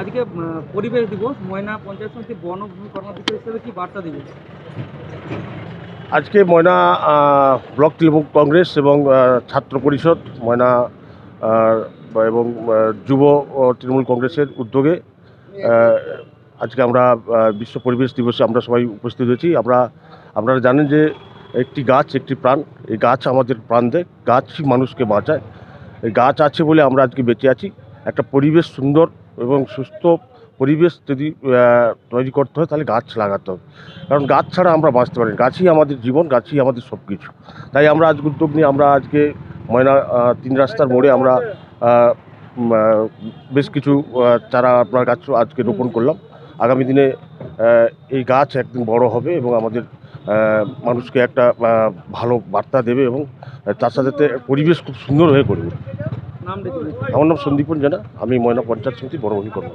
আজকে পরিবেশ দিবস, ময়না পঞ্চায়েত সমিতি বনভূমি হিসেবে কি বার্তা আজকে ময়না ব্লক তৃণমূল কংগ্রেস এবং ছাত্র পরিষদ, ময়না এবং যুব তৃণমূল কংগ্রেসের উদ্যোগে আজকে আমরা বিশ্ব পরিবেশ দিবসে আমরা সবাই উপস্থিত হয়েছি। আমরা, আপনারা জানেন যে একটি গাছ একটি প্রাণ, এই গাছ আমাদের প্রাণ দেয়, গাছই মানুষকে বাঁচায়। এই গাছ আছে বলে আমরা আজকে বেঁচে আছি। একটা পরিবেশ সুন্দর এবং সুস্থ পরিবেশ যদি তৈরি করতে হয়, তাহলে গাছ লাগাতে হবে। কারণ গাছ ছাড়া আমরা বাঁচতে পারি। গাছই আমাদের জীবন, গাছই আমাদের সব কিছু তাই আমরা আজ উদ্যোগ নিয়ে, আমরা আজকে ময়না তিন রাস্তার মোড়ে আমরা বেশ কিছু চারা আপনার গাছ আজকে রোপণ করলাম। আগামী দিনে এই গাছ একদিন বড় হবে এবং আমাদের মানুষকে একটা ভালো বার্তা দেবে এবং তার সাথে পরিবেশ খুব সুন্দর হয়ে পড়বে আমার নাম সন্দীপন জানা। আমি ময়না পঞ্চায়েত সমিতি বড় কর্মী